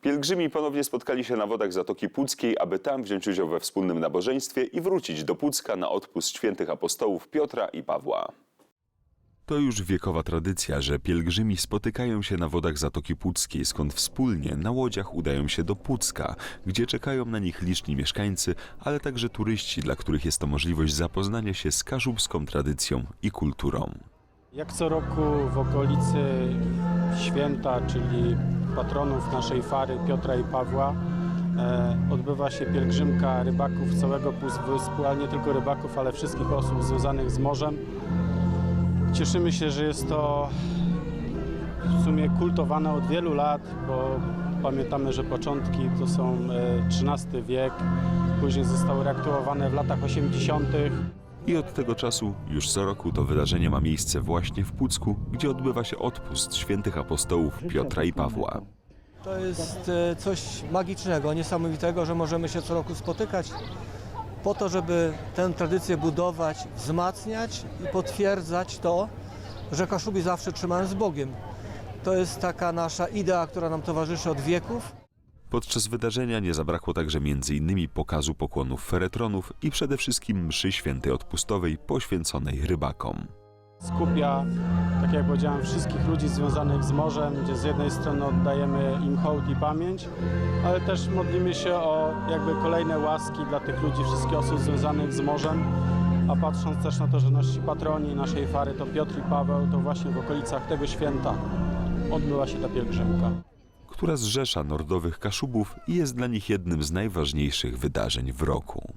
Pielgrzymi ponownie spotkali się na wodach Zatoki Puckiej, aby tam wziąć udział we wspólnym nabożeństwie i wrócić do Pucka na odpust świętych apostołów Piotra i Pawła. To już wiekowa tradycja, że pielgrzymi spotykają się na wodach Zatoki Puckiej, skąd wspólnie na łodziach udają się do Pucka, gdzie czekają na nich liczni mieszkańcy, ale także turyści, dla których jest to możliwość zapoznania się z kaszubską tradycją i kulturą. Jak co roku w okolicy święta, czyli patronów naszej fary Piotra i Pawła, e, odbywa się pielgrzymka rybaków całego półwyspu, ale nie tylko rybaków, ale wszystkich osób związanych z morzem. Cieszymy się, że jest to w sumie kultowane od wielu lat, bo pamiętamy, że początki to są e, XIII wiek, później zostały reaktywowane w latach 80. I od tego czasu już co roku to wydarzenie ma miejsce właśnie w Pucku, gdzie odbywa się odpust świętych apostołów Piotra i Pawła. To jest e, coś magicznego, niesamowitego, że możemy się co roku spotykać po to, żeby tę tradycję budować, wzmacniać i potwierdzać to, że Kaszubi zawsze trzymają z Bogiem. To jest taka nasza idea, która nam towarzyszy od wieków. Podczas wydarzenia nie zabrakło także m.in. pokazu pokłonów feretronów i przede wszystkim mszy świętej odpustowej poświęconej rybakom. skupia, tak jak powiedziałem, wszystkich ludzi związanych z morzem, gdzie z jednej strony oddajemy im hołd i pamięć, ale też modlimy się o jakby kolejne łaski dla tych ludzi, wszystkich osób związanych z morzem, a patrząc też na to, że nasi patroni naszej fary to Piotr i Paweł, to właśnie w okolicach tego święta odbyła się ta pielgrzymka. Która zrzesza nordowych Kaszubów i jest dla nich jednym z najważniejszych wydarzeń w roku.